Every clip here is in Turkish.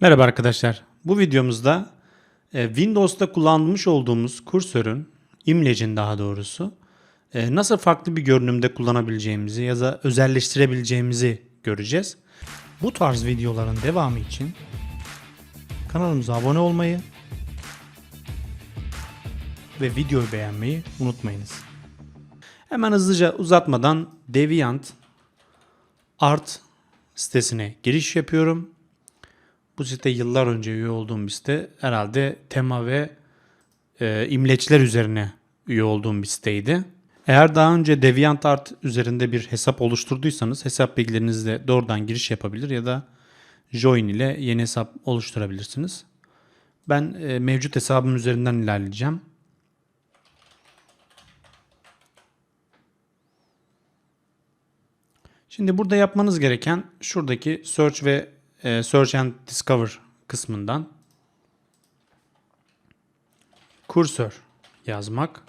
Merhaba arkadaşlar. Bu videomuzda e, Windows'ta kullanmış olduğumuz kursörün, imlecin daha doğrusu, e, nasıl farklı bir görünümde kullanabileceğimizi ya da özelleştirebileceğimizi göreceğiz. Bu tarz videoların devamı için kanalımıza abone olmayı ve videoyu beğenmeyi unutmayınız. Hemen hızlıca uzatmadan Deviant Art sitesine giriş yapıyorum. Bu site yıllar önce üye olduğum bir site. Herhalde tema ve e, imleçler üzerine üye olduğum bir siteydi. Eğer daha önce DeviantArt üzerinde bir hesap oluşturduysanız hesap bilgilerinizle doğrudan giriş yapabilir ya da join ile yeni hesap oluşturabilirsiniz. Ben e, mevcut hesabım üzerinden ilerleyeceğim. Şimdi burada yapmanız gereken şuradaki search ve e, search and discover kısmından kursör yazmak.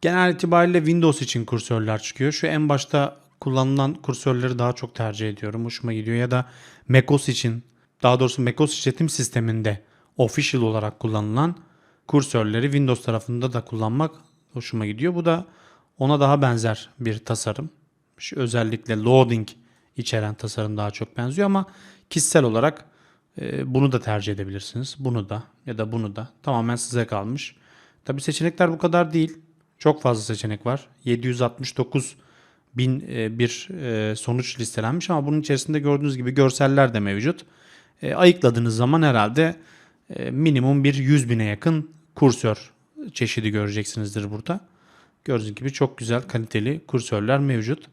Genel itibariyle Windows için kursörler çıkıyor. Şu en başta kullanılan kursörleri daha çok tercih ediyorum. Hoşuma gidiyor. Ya da macOS için daha doğrusu macOS işletim sisteminde official olarak kullanılan kursörleri Windows tarafında da kullanmak hoşuma gidiyor. Bu da ona daha benzer bir tasarım. Şu özellikle loading içeren tasarım daha çok benziyor ama kişisel olarak e, bunu da tercih edebilirsiniz. Bunu da ya da bunu da tamamen size kalmış. Tabi seçenekler bu kadar değil. Çok fazla seçenek var. 769 bin e, bir e, sonuç listelenmiş ama bunun içerisinde gördüğünüz gibi görseller de mevcut. Ayıkladığınız zaman herhalde minimum bir 100 bine yakın kursör çeşidi göreceksinizdir burada. Gördüğünüz gibi çok güzel kaliteli kursörler mevcut.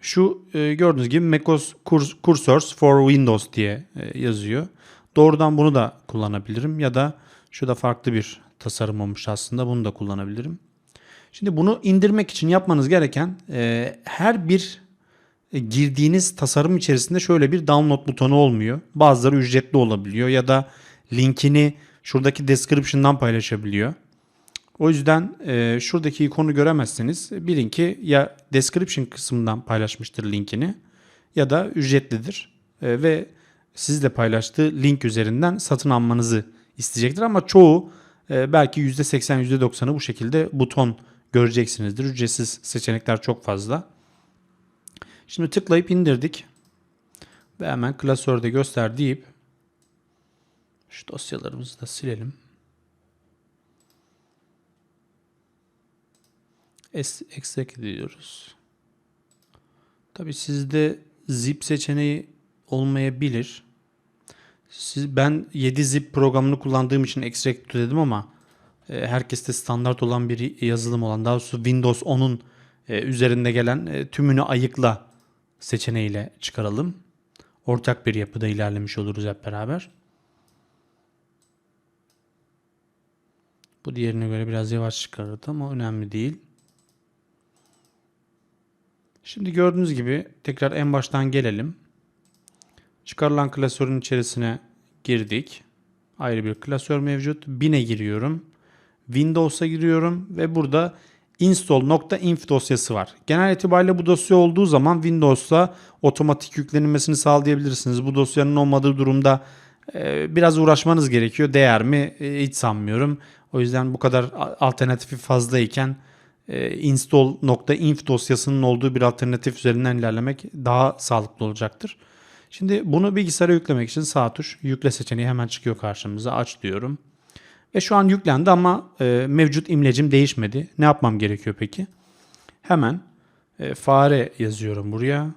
Şu e, gördüğünüz gibi macOS Curs- Cursors for Windows diye e, yazıyor. Doğrudan bunu da kullanabilirim ya da şu da farklı bir tasarım olmuş aslında bunu da kullanabilirim. Şimdi bunu indirmek için yapmanız gereken e, her bir e, girdiğiniz tasarım içerisinde şöyle bir download butonu olmuyor. Bazıları ücretli olabiliyor ya da linkini şuradaki description'dan paylaşabiliyor. O yüzden e, şuradaki ikonu göremezseniz bilin ki ya description kısmından paylaşmıştır linkini ya da ücretlidir E, ve sizle paylaştığı link üzerinden satın almanızı isteyecektir ama çoğu e, belki %80 %90'ı bu şekilde buton göreceksinizdir. Ücretsiz seçenekler çok fazla. Şimdi tıklayıp indirdik ve hemen klasörde göster deyip şu dosyalarımızı da silelim. Es- extract ediyoruz. Tabi sizde zip seçeneği olmayabilir. Siz, ben 7 zip programını kullandığım için extract dedim ama e, herkeste standart olan bir yazılım olan daha doğrusu Windows 10'un e, üzerinde gelen e, tümünü ayıkla seçeneğiyle çıkaralım. Ortak bir yapıda ilerlemiş oluruz hep beraber. Bu diğerine göre biraz yavaş çıkarırdı ama önemli değil. Şimdi gördüğünüz gibi tekrar en baştan gelelim. Çıkarılan klasörün içerisine girdik. Ayrı bir klasör mevcut. Bin'e giriyorum. Windows'a giriyorum ve burada install.inf dosyası var. Genel itibariyle bu dosya olduğu zaman Windows'ta otomatik yüklenilmesini sağlayabilirsiniz. Bu dosyanın olmadığı durumda e, biraz uğraşmanız gerekiyor. Değer mi? E, hiç sanmıyorum. O yüzden bu kadar alternatifi fazlayken e, install.inf dosyasının olduğu bir alternatif üzerinden ilerlemek daha sağlıklı olacaktır. Şimdi bunu bilgisayara yüklemek için sağ tuş yükle seçeneği hemen çıkıyor karşımıza. Aç diyorum. Ve şu an yüklendi ama e, mevcut imlecim değişmedi. Ne yapmam gerekiyor peki? Hemen e, fare yazıyorum buraya.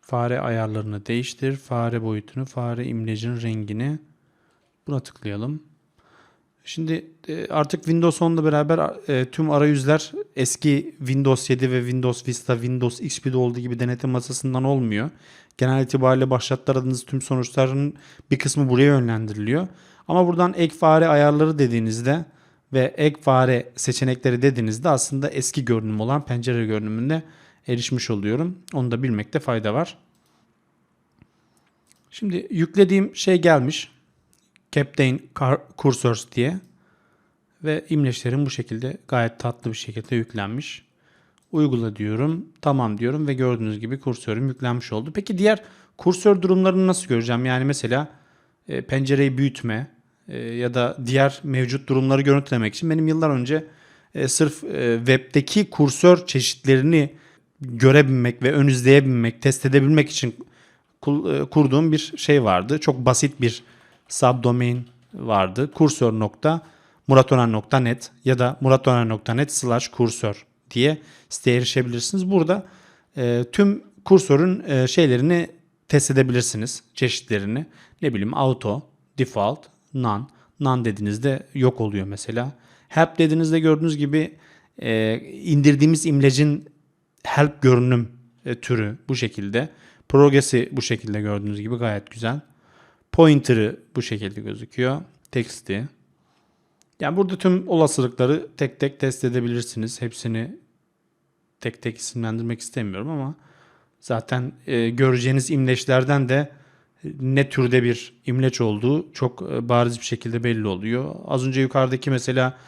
Fare ayarlarını değiştir. Fare boyutunu, fare imlecin rengini. Buna tıklayalım. Şimdi e, artık Windows 10'la beraber e, tüm arayüzler eski Windows 7 ve Windows Vista, Windows XP'de olduğu gibi denetim masasından olmuyor. Genel itibariyle başlattı aradığınız tüm sonuçların bir kısmı buraya yönlendiriliyor. Ama buradan ek fare ayarları dediğinizde ve ek fare seçenekleri dediğinizde aslında eski görünüm olan pencere görünümünde erişmiş oluyorum. Onu da bilmekte fayda var. Şimdi yüklediğim şey gelmiş. Captain Cursors diye ve imleçlerim bu şekilde gayet tatlı bir şekilde yüklenmiş. Uygula diyorum. Tamam diyorum ve gördüğünüz gibi kursörüm yüklenmiş oldu. Peki diğer kursör durumlarını nasıl göreceğim? Yani mesela e, pencereyi büyütme e, ya da diğer mevcut durumları görüntülemek için benim yıllar önce e, sırf e, webdeki kursör çeşitlerini görebilmek ve ön izleyebilmek, test edebilmek için e, kurduğum bir şey vardı. Çok basit bir subdomain vardı. Kursör.muratoner.net ya da muratoner.net slash kursör diye siteye erişebilirsiniz. Burada e, tüm kursörün e, şeylerini test edebilirsiniz. Çeşitlerini. Ne bileyim auto, default, none. None dediğinizde yok oluyor mesela. Help dediğinizde gördüğünüz gibi e, indirdiğimiz imlecin help görünüm e, türü bu şekilde. Progress'i bu şekilde gördüğünüz gibi gayet güzel. Pointer'ı bu şekilde gözüküyor. Text'i. Yani burada tüm olasılıkları tek tek test edebilirsiniz. Hepsini tek tek isimlendirmek istemiyorum ama zaten e, göreceğiniz imleçlerden de ne türde bir imleç olduğu çok e, bariz bir şekilde belli oluyor. Az önce yukarıdaki mesela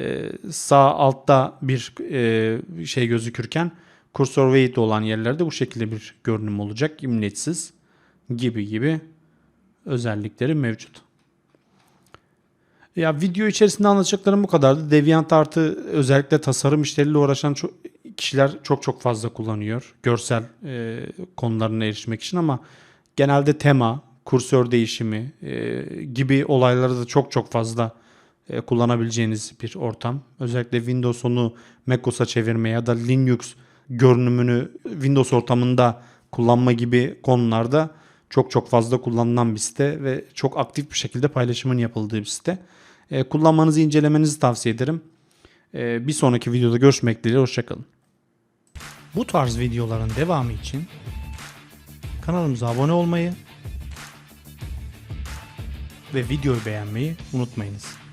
e, sağ altta bir e, şey gözükürken kursor weight olan yerlerde bu şekilde bir görünüm olacak. imleçsiz gibi gibi özellikleri mevcut. Ya video içerisinde anlatacaklarım bu kadardı. Deviant artı özellikle tasarım işleriyle uğraşan çok, kişiler çok çok fazla kullanıyor. Görsel e, konularına erişmek için ama genelde tema, kursör değişimi e, gibi olayları da çok çok fazla e, kullanabileceğiniz bir ortam. Özellikle Windows onu macOS'a çevirme ya da Linux görünümünü Windows ortamında kullanma gibi konularda çok çok fazla kullanılan bir site ve çok aktif bir şekilde paylaşımın yapıldığı bir site. E, kullanmanızı incelemenizi tavsiye ederim. E, bir sonraki videoda görüşmek dileğiyle. Hoşçakalın. Bu tarz videoların devamı için kanalımıza abone olmayı ve videoyu beğenmeyi unutmayınız.